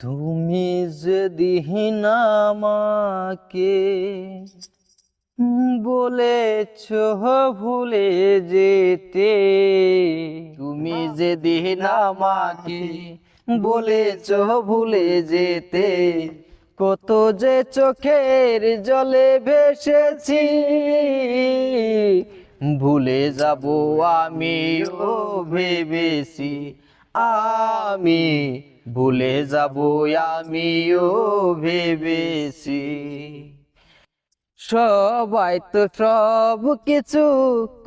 তুমি যেদিন আমাকে বলেছ ভুলে যেতে, তুমি যেদিন আমাকে বলেছ ভুলে যেতে, কত যে চোখের জলে ভেসেছি, ভুলে যাব আমিও ভেবেছি। আমি ভুলে যাব, আমিও ভেবেছি। সবাই তো সব কিছু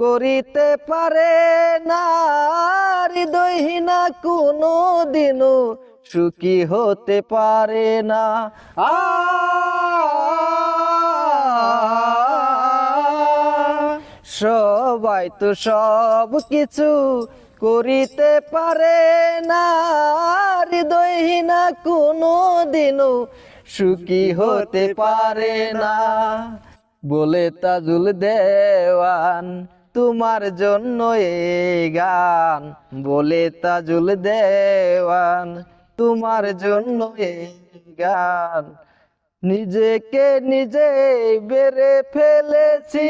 করিতে পারে না, হৃদয়হীনা কোনো দিনও সুখী হতে পারে না। আ সবাই তো সব কিছু করিতে পারে না। হৃদয়হীনা কোনো দিনও সুখী হতে পারে না। বলে তাজুল দেওয়ান, তোমার জন্য এই গান। বলে তাজুল দেওয়ান, তোমার জন্য এই গান। নিজেকে নিজে বেড়ে ফেলেছি।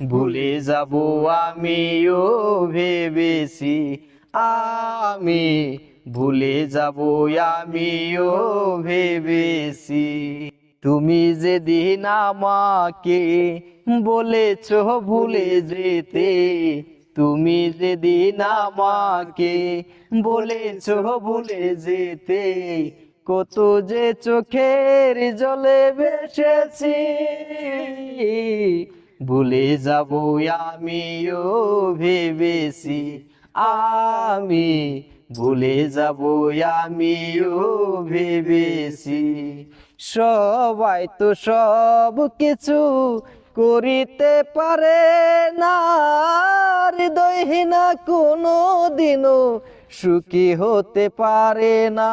ভুলে যাব আমিও ভেবেছি, আমি ভুলে যাব আমিও ভেবেছি। তুমি যেদিন আমাকে বলেছ ভুলে যেতে, তুমি যেদিন আমাকে বলেছ ভুলে যেতে, কত যে চোখের জলে ভেসেছি ভুলে যাব আমিও ভেবেছি, আমি ভুলে যাব আমিও ভেবেছি। সবাই তো সব কিছু করিতে পারে না হৃদয়হীনা কোনো দিনও সুখী হতে পারে না।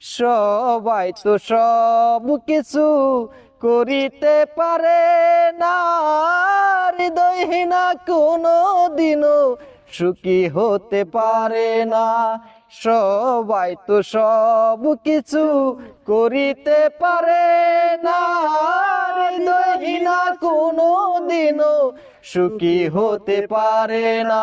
সবাই তো সব কিছু করিতে পারে। না হৃদয়হীনা কোনো দিনও সুখী হতে পারে না। সবাই তো সব কিছু করিতে পারে। না হৃদয়হীনা কোনো দিনও সুখী হতে পারে না।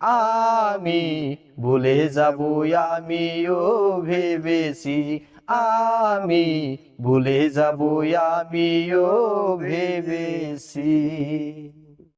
আমি ভুলে যাব আমিও ভেবেছি আমি ভুলে যাব আমিও ভেবেছি